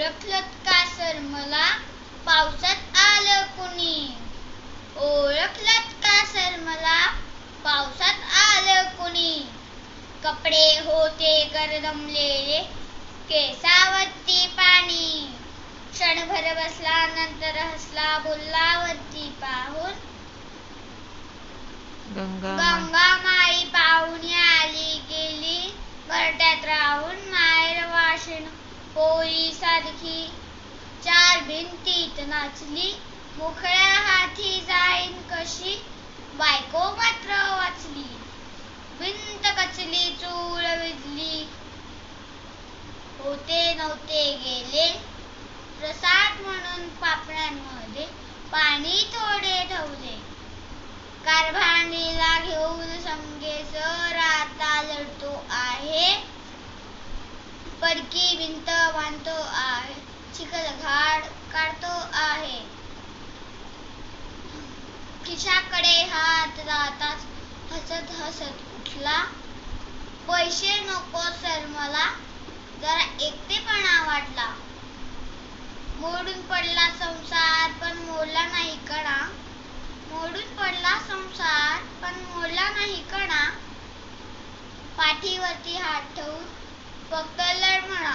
ओळखलत का सर? मला पावसात आलं कुणी? ओळखलत का सर? मला पावसात आलं कुणी? कपडे होते करदमलेले केसावरती पाणी. क्षणभर बसला नंतर हसला बोलला वरती पाहून. गंगा माई पाहुणी आली गेली बरट्यात राहून माहेर वाशिण. पोळी सारखी चार भिंतीत नाचली मोकळ्या हाती जाईन कशी। बायको मात्र वाचली। भिंत कचली चूळ विजली। होते नव्हते गेले। प्रसाद म्हणून पापण्यांमध्ये पाणी थोडे ठेवले. कारभारणीला घेऊन संगे सर आता लढतो आहे पडकी भिंत बांधतो आहे. चिखल घाट काढतो आहे. खिशाकडे हात जाताच हसत हसत उठला. पैसे नको सर मला. जरा एकटेपणा वाटला. मोडून पडला संसार पण मोडला नाही कणा. मोडून पडला संसार पण मोडला नाही कणा. पाठीवरती हात ठेवून फक्त लढ म्हणा